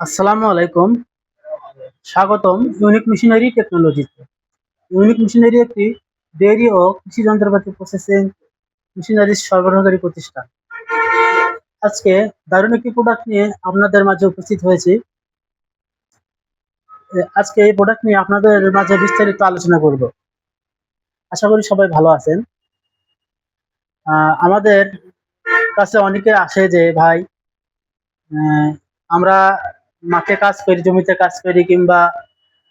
আসসালামু আলাইকুম। স্বাগতম ইউনিক মেশিনারি টেকনোলজিতে। ইউনিক মেশিনারি একটি ডেয়ারি ও কৃষি যন্ত্রপাতি প্রসেসিং মেশিনারি সরবরাহকারী প্রতিষ্ঠান। আজকে দারুণ একটি প্রোডাক্ট নিয়ে আপনাদের মাঝে উপস্থিত হয়েছি। আজকে এই প্রোডাক্ট নিয়ে আপনাদের মাঝে বিস্তারিত আলোচনা করব। আশা করি সবাই ভালো আছেন। আমাদের কাছে অনেকে আসে যে, ভাই আমরা মাঠে কাজ করি, জমিতে কাজ করি কিংবা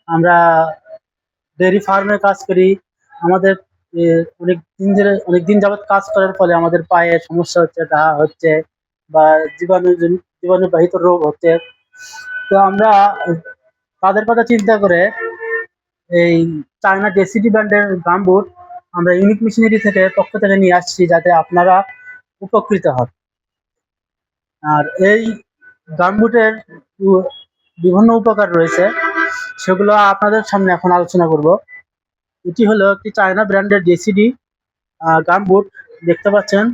আমরা ডেয়ারি ফার্মে কাজ করি। আমাদের অনেক দিন ধরে, অনেক দিন যাবৎ কাজ করার ফলে আমাদের পায়ে সমস্যা হচ্ছে ঘা হচ্ছে বা জীবাণু, জীবাণুবাহিত রোগ হচ্ছে। তো আমরা তাদের কথা চিন্তা করে এই চায়না ডেসিডি ব্র্যান্ডের গামবুট আমরা ইউনিক মেশিনারি থেকে পক্ষ থেকে নিয়ে আসছি যাতে আপনারা উপকৃত হন। আর এই গামবুটের বিভিন্ন উপকার রয়েছে, সেগুলো আপনাদের সামনে এখন আলোচনা করব। এটি হলো একটি চায়না ব্র্যান্ডের জেসিডি গামবুট। দেখতে পাচ্ছেন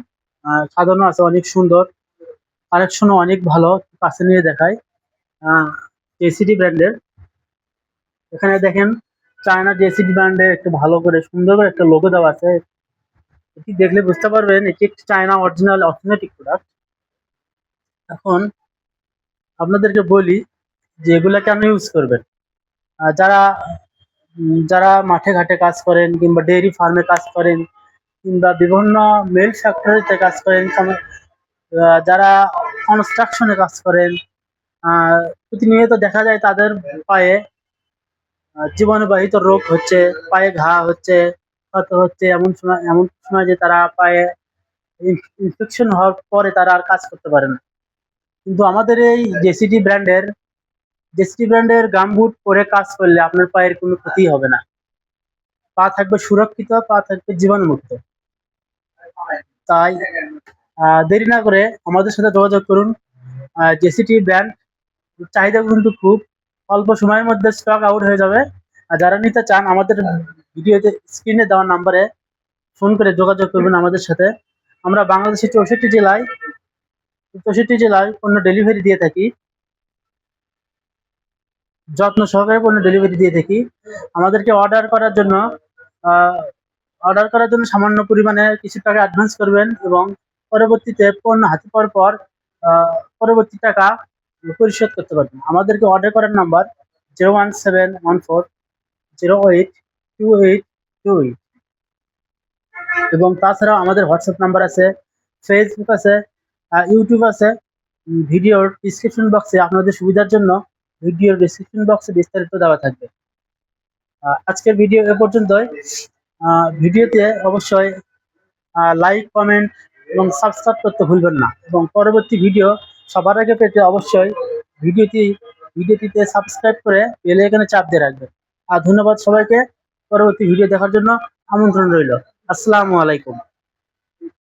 সাজানো আছে অনেক সুন্দর কালেকশনও অনেক ভালো কাছে নিয়ে দেখায় জেসিডি ব্র্যান্ডের। এখানে দেখেন, চায়না জেসিডি ব্র্যান্ডের একটু ভালো করে সুন্দর করে একটা লোগো দেওয়া আছে। এটি দেখলে বুঝতে পারবেন, এটি একটি চায়না অরিজিনাল অথেন্টিক প্রোডাক্ট এখন আপনাদেরকে বলি যে এগুলা কেন ইউজ করবেন। যারা যারা মাঠে ঘাটে কাজ করেন কিংবা ডেয়ারি ফার্মে কাজ করেন কিংবা বিভিন্ন মেল ফ্যাক্টরিতে কাজ করেন যারা কনস্ট্রাকশনে কাজ করেন প্রতিনিয়ত দেখা যায় তাদের পায়ে জীবাণুবাহিত রোগ হচ্ছে, পায়ে ঘা হচ্ছে হচ্ছে, এমন সময় এমন সময় যে তারা পায়ে ইনফেকশন হওয়ার পরে তারা আর কাজ করতে পারে না। কিন্তু আমাদের এই জেসিডি ব্র্যান্ডের জেসিডি ব্র্যান্ডের গামবুট পরে কাজ করলে আপনার পায়ের কোনো ক্ষতি হবে না। পা থাকবে সুরক্ষিত, পা থাকবে জীবাণুমুক্ত তাই দেরি না করে আমাদের সাথে যোগাযোগ করুন। জেসিটি ব্র্যান্ড চাহিদা কিন্তু খুব। অল্প সময়ের মধ্যে স্টক আউট হয়ে যাবে। আর যারা নিতে চান, আমাদের ভিডিওতে স্ক্রিনে দেওয়া নাম্বারে ফোন করে যোগাযোগ করবেন আমাদের সাথে। আমরা বাংলাদেশের চৌষট্টি জেলায় চৌষট্টি জেলায় পণ্য ডেলিভারি দিয়ে থাকি। যত্ন সহকারে পণ্য ডেলিভারি দিয়ে থাকি। আমাদেরকে অর্ডার করার জন্য অর্ডার করার জন্য সামান্য পরিমাণে কিছু টাকা অ্যাডভান্স করবেন এবং পরবর্তীতে পণ্য হাতে পাওয়ার পর পরবর্তী টাকা পরিশোধ করতে পারবেন। আমাদেরকে অর্ডার করার number zero one seven one four zero eight two eight two eight এবং তাছাড়াও আমাদের হোয়াটসঅ্যাপ নাম্বার আছে ফেসবুক আছে ইউটিউব আছে। ভিডিওর ডিসক্রিপশন বক্সে আপনাদের সুবিধার জন্য ভিডিওর ডিসক্রিপশন বক্সে বিস্তারিত দেওয়া থাকবে। আজকের ভিডিও এ পর্যন্তই। ভিডিওতে অবশ্যই লাইক কমেন্ট এবং সাবস্ক্রাইব করতে ভুলবেন না এবং পরবর্তী ভিডিও সবার আগে পেতে অবশ্যই ভিডিওটি, ভিডিওটিতে সাবস্ক্রাইব করে বেল এখানে চাপ দিয়ে রাখবেন। আর ধন্যবাদ সবাইকে। পরবর্তী ভিডিও দেখার জন্য আমন্ত্রণ রইল। আসসালামু আলাইকুম।